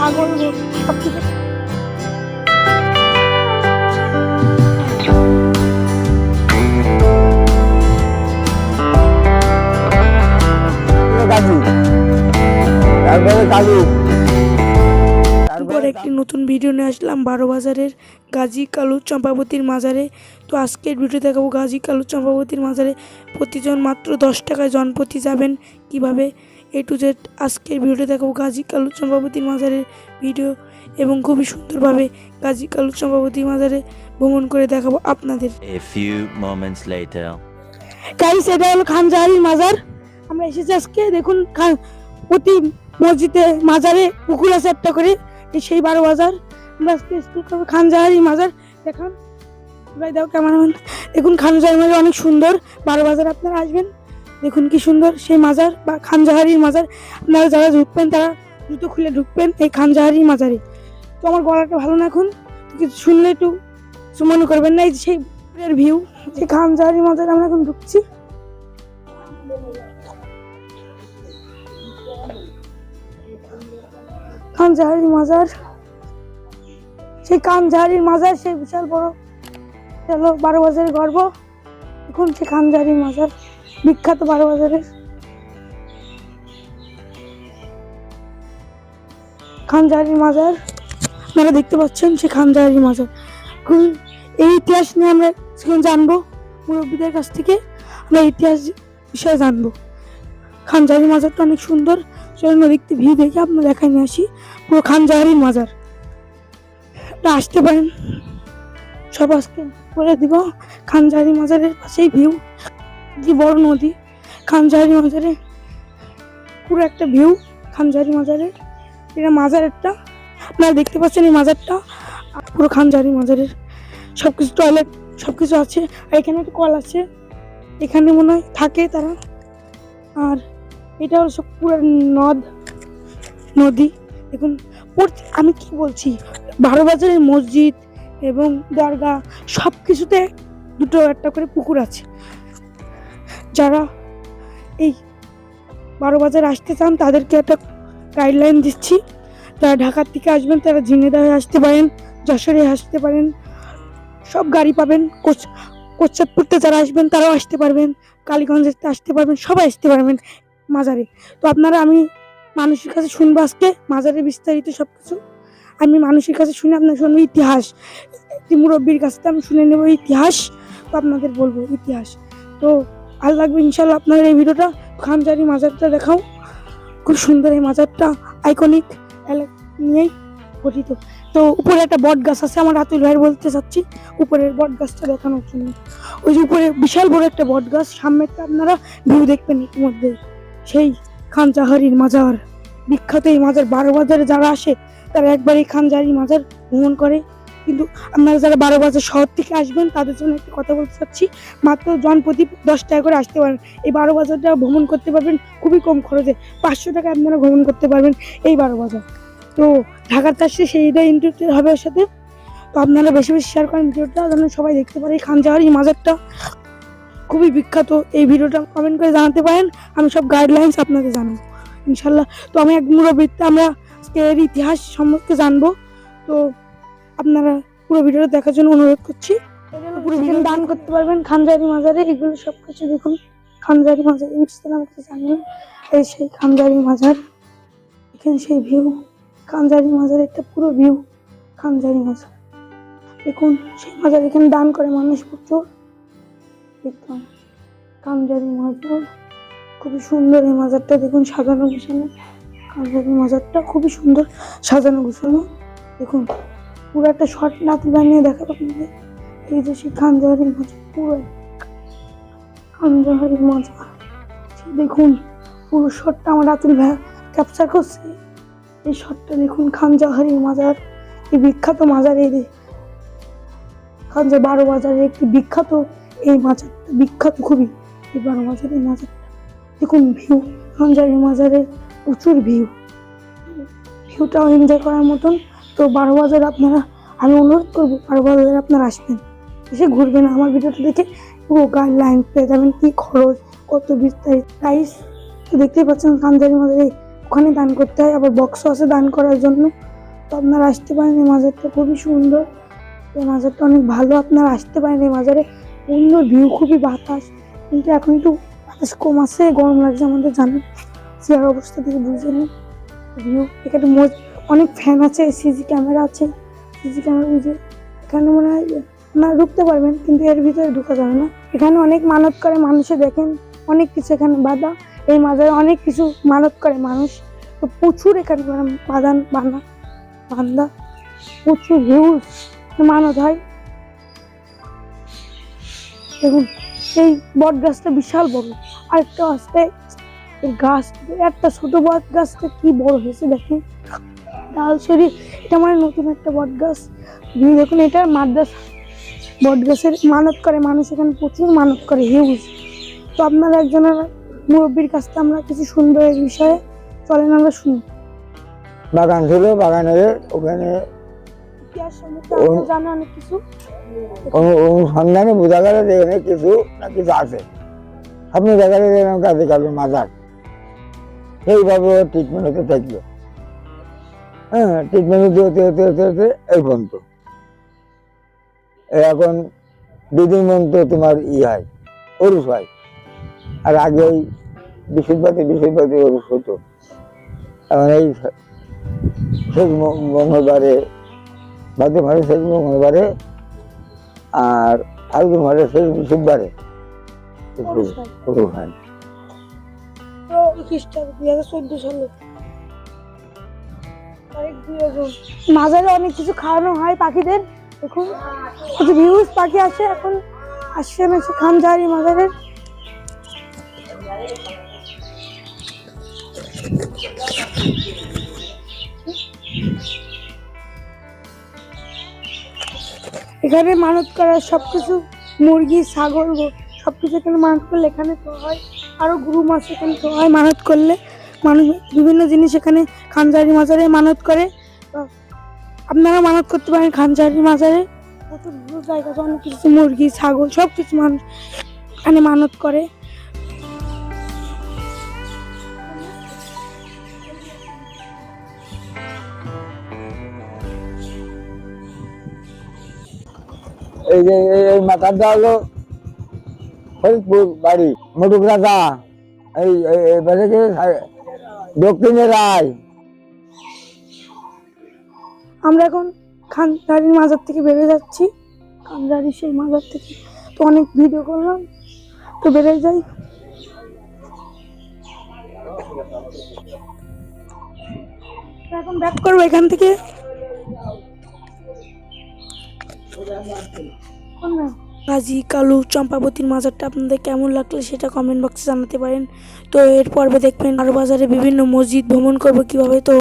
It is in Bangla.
ছাগল সব কিছু। কাজু পর একটি নতুন ভিডিও নিয়ে আসলাম বারো বাজারের গাজী কালু চম্পাবতীর মাজারে। তো আজকের ভিডিও দেখাবো গাজী কালু চম্পাবতীর মাজারে প্রতিজন মাত্র দশ টাকায় জনপ্রতি যাবেন। কীভাবে? এ টু জেড আজকের ভিডিওতে দেখাবো গাজী কালু চম্পাবতীর মাজারের ভিডিও এবং খুবই সুন্দরভাবে গাজী কালু চম্পাবতীর মাজারে ভ্রমণ করে দেখাবো আপনাদের। A few moments later. Guys এটা হলো খানজাহারির মাজার। আমরা এসেছি আজকে দেখুন খান- প্রতি মসজিদে মাজারে পুকুর আছে একটা করে সেই বারো বাজার আমরা আজকে করব খানজাহারি মাজার। দেখান। ভাই দাও ক্যামেরাম্যান দেখুন খানজাহারি মাজার অনেক সুন্দর। বারো বাজার আপনারা আসবেন। দেখুন কি সুন্দর সেই মাজার বা খানজাহারির মাজার। আপনারা যারা ঢুকবেন, তারা জুতো খুলে ঢুকবেন এই খানজাহারির মাজারে। তো আমার গলাটা ভালো না এখন কিছু শুনলে একটু মনে করবেন না, এই সেই ভিউ, যে খানজাহারির মাজারে আমরা এখন ঢুকছি। খানজাহারি মাজার, সেই খানজাহারির মাজার, সেই বিশাল বড় চলো বারো বাজারের গর্ব। এখন সে খানজাহারির মাজার। বিখ্যাত বারো বাজারের খানজাহারির মাজার। আপনারা দেখতে পাচ্ছেন সে খানজাহারির মাজার। এই ইতিহাস নিয়ে আমরা সেখানে জানব, মুরব্বীদের কাছ থেকে আমরা ইতিহাস বিষয়ে জানব। খানজাহারি মাজারটা অনেক সুন্দর। চলুন দেখতে ভিউ দেখে আপনার দেখায় নিয়ে আসি পুরো খানজাহারির মাজার। আসতে পারেন। সব আজকে বলে দিব, খানজাহারি মাজারের পাশেই ভিউ। যে বড় নদী, খানজাহারি মাজারে। পুরো একটা ভিউ খানজাহারি মাজারের এটা মাজার একটা আপনারা দেখতে পাচ্ছেন এই মাজারটা। পুরো খানজাহারি মাজারের। সব কিছু টয়লেট সব কিছু আছে। আর এখানে একটা কল আছে। এখানে মনে হয় থাকে তারা। আর এটা সব পুরো নদ, নদী। দেখুন আমি কি বলছি? বারো বাজারের মসজিদ এবং দরগা সব কিছুতে দুটো একটা করে পুকুর আছে। যারা এই বারো বাজার আসতে চান, তাদেরকে একটা গাইডলাইন দিচ্ছি। যারা ঢাকার থেকে আসবেন, তারা ঝিঙেদা হয়ে আসতে পারেন, যশোরে আসতে পারেন, সব গাড়ি পাবেন। কোচ কোচাতপুরতে যারা আসবেন, তারাও আসতে পারবেন। কালীগঞ্জে আসতে পারবেন, সবাই আসতে পারবেন মাজারে। তো আপনারা, আমি মানুষের কাছে শুনব আজকে মাজারে বিস্তারিত সব কিছু আমি মানুষের কাছে শুনে আপনার শুনব ইতিহাস। মুরব্বীর কাছ আমি শুনে নেব ইতিহাস। তো আপনাদের বলব ইতিহাস। তো ভালো লাগবে, ইনশাল্লাহ আপনাদের এই ভিডিওটা। খানজারি মাজারটা দেখাও। খুব সুন্দর এই মাজারটা আইকনিক নিয়েই গঠিত। তো উপরে একটা বট গাছ আছে, আমার রাতুল ভাই বলতে চাচ্ছি। উপরের বট গাছটা দেখানোর জন্য। ওই যে উপরে বিশাল বড় একটা বট গাছ, সামনেরটা আপনারা ভিউ দেখবেন ইতিমধ্যে। সেই খানজাহারির মাজার। বিখ্যাত এই মাজার, বারো বাজারে যারা আসে, তারা একবার এই খানজাহারি মাজার ভ্রমণ করে। কিন্তু আপনারা যারা বারো বাজার শহর থেকে আসবেন, তাদের জন্য একটা কথা বলতে চাচ্ছি। মাত্র জন প্রতি দশ টাকা করে আসতে পারেন। এই বারো বাজারটা ভ্রমণ করতে পারবেন খুবই কম খরচে। পাঁচশো টাকা আপনারা ভ্রমণ করতে পারবেন এই বারো বাজার। তো ঢাকার আসছে সেইটা ইন্টারটেড হবে ওর সাথে। তো আপনারা বেশি বেশি শেয়ার করেন ভিডিওটা, যেন সবাই দেখতে পারে এই খান যাহার এই মাজারটা। খুবই বিখ্যাত। এই ভিডিওটা কমেন্ট করে জানাতে পারেন। আমি সব গাইডলাইন্স আপনাকে জানাব। ইনশাল্লাহ তো আমি এক মুরব্বীতে আমরা এর ইতিহাস সম্পর্কে জানব। তো আপনারা পুরো ভিডিওটা দেখার জন্য অনুরোধ করছি। পুরো ভিডিও দান করতে পারবেন খানজারি মাজারে এগুলো সব কিছু দেখুন। খানজারি মাজার ইনস্টাগ্রাম আমাকে জানেন এই সেই খানজারি মাজার। এখানে সেই ভিউ খানজারি মাজার একটা পুরো ভিউ খানজারি মাজার। দেখুন সেই মাজার এখানে দান করে মানুষ প্রচুর। দেখলাম খানজারি মাজার খুবই সুন্দর এই মাজারটা দেখুন সাজানো গোছানো। খানজারি মাজারটা খুবই সুন্দর সাজানো গোছানো। দেখুন পুরো একটা শর্ট নাতি বানিয়ে দেখাবো আপনাদের এই যে সেই খানজাহারি মাজার পুরো খানজাহারি মাজার দেখুন, পুরো শটটা আমার রাতুল ভাই ক্যাপচার করছে। এই শটটা দেখুন খানজাহারি মাজার, এই বিখ্যাত মাজার এই খানজা বারো বাজারের একটি বিখ্যাত এই মাজারটা, বিখ্যাত খুবই। এই বারো বাজারের এই মাজারটা, দেখুন ভিউ খানজাহারি মাজারের প্রচুর ভিউ ভিউটাও এনজয় করার মতন। তো বারো বাজার আপনারা, আমি অনুরোধ করব, বারো বাজারে আপনারা আসবেন। এসে ঘুরবেন আমার ভিডিওটা দেখে পুরো গাইডলাইন পেয়ে যাবেন কী খরচ, কত বিস্তারিত প্রাইস তো দেখতেই পাচ্ছেন কান্দারি মাঝে ওখানে দান করতে হয়। আবার বক্সও আছে দান করার জন্য। তো আপনারা আসতে পারেন, এই মাজারটা খুবই সুন্দর। এই মাজারটা অনেক ভালো, আপনারা আসতে পারেন এই মাজারে। সুন্দর ভিউ খুবই বাতাস। কিন্তু এখন একটু বাতাস কম আছে, গরম লাগছে আমাদের, জানেন? চেয়ার অবস্থা থেকে বুঝে নিন। ভিউ এখানে মোজ অনেক ফ্যান আছে সিসি ক্যামেরা আছে সিসি ক্যামেরা বুঝে এখানে মনে হয় না ঢুকতে পারবেন, কিন্তু এর ভিতরে ঢুকা যাবে না। এখানে অনেক মানত করে মানুষে দেখেন, অনেক কিছু এখানে বাধা। এই মাজারে অনেক কিছু মানত করে মানুষ। তো প্রচুর এখানে মানে বাদান বানা বান্দা প্রচুর হিউজ মানত হয়। দেখুন, এই বট গাছটা বিশাল বড়। আরেকটা আসতে গাছ, একটা ছোট বট গাছটা কি বড় হয়েছে দেখেন। ডাল শরীর এটা মানে নতুন একটা বট গাছ দেখুন এটা মাদ্রাস। বট গাছের মানত করে মানুষ এখানে প্রচুর মানত করে হিউজ তো আপনারা একজনের মুরব্বীর কাছ থেকে আমরা কিছু এই বিষয়ে। চলেন আমরা শুনি। বাগান ছিল বাগানের ওখানে অনেক কিছু? অনুসন্ধানে বোঝা গেল যে এখানে কিছু না কিছু আছে। আপনি দেখা মাজার। সেইভাবে ট্রিটমেন্ট হতে থাকল। হ্যাঁ ট্রিটমেন্ট হতে হতে হতে হতে হতে এই পর্যন্ত এখন দুদিন পর্যন্ত তোমার ই হয় হয় আর আগে ওই বিশুদ্ধপাতি বিশুদ্ধপাতি অরুষ হতো এখন এই শেষ মঙ্গলবারে বাদে মারে শেষ মঙ্গলবারে আর ফাল্গুন মাসের শেষ বুধবারে অরুষ হয়। খ্রিস্টাব্দ দুই হাজার চোদ্দ সালে। মাজারে অনেক কিছু খাওয়ানো হয় পাখিদের। দেখুন ভিউজ পাখি আছে এখন। আসছে সে খানজাহারি মাজারের এখানে মানত করা সব কিছু মুরগি, ছাগল, গো- সব কিছু এখানে মানত করলে এখানে তো হয়। আরও গুরু মাছ এখানে তো হয় মানত করলে। মানুষ বিভিন্ন জিনিস এখানে খানজাহারি মাজারে মানত করে। আপনারা মানত করতে পারেন খানজাহারি মাজারে। প্রচুর দূর জায়গা, অনেক কিছু, মুরগি, ছাগল, সব কিছু মানুষ এখানে মানত করে। এই যে, এই- মাথাটা হলো ফরিদপুর বাড়ি মটুক রাজা এই সা- দক্ষিণে রায়। আমরা এখন খানজাহারির মাজার থেকে বেরিয়ে যাচ্ছি। খানজাহারি সেই মাজার থেকে তো অনেক ভিডিও করলাম, তো বেরিয়ে যাই। এখন ব্যাক করব এখান থেকে। কাজী কালু চম্পাবতীর মাজারটা আপনাদের কেমন লাগল সেটা কমেন্ট বক্সে জানাতে পারেন। তো এর পর্বে দেখবেন আর বাজারে বিভিন্ন মসজিদ ভ্রমণ করব কীভাবে, তো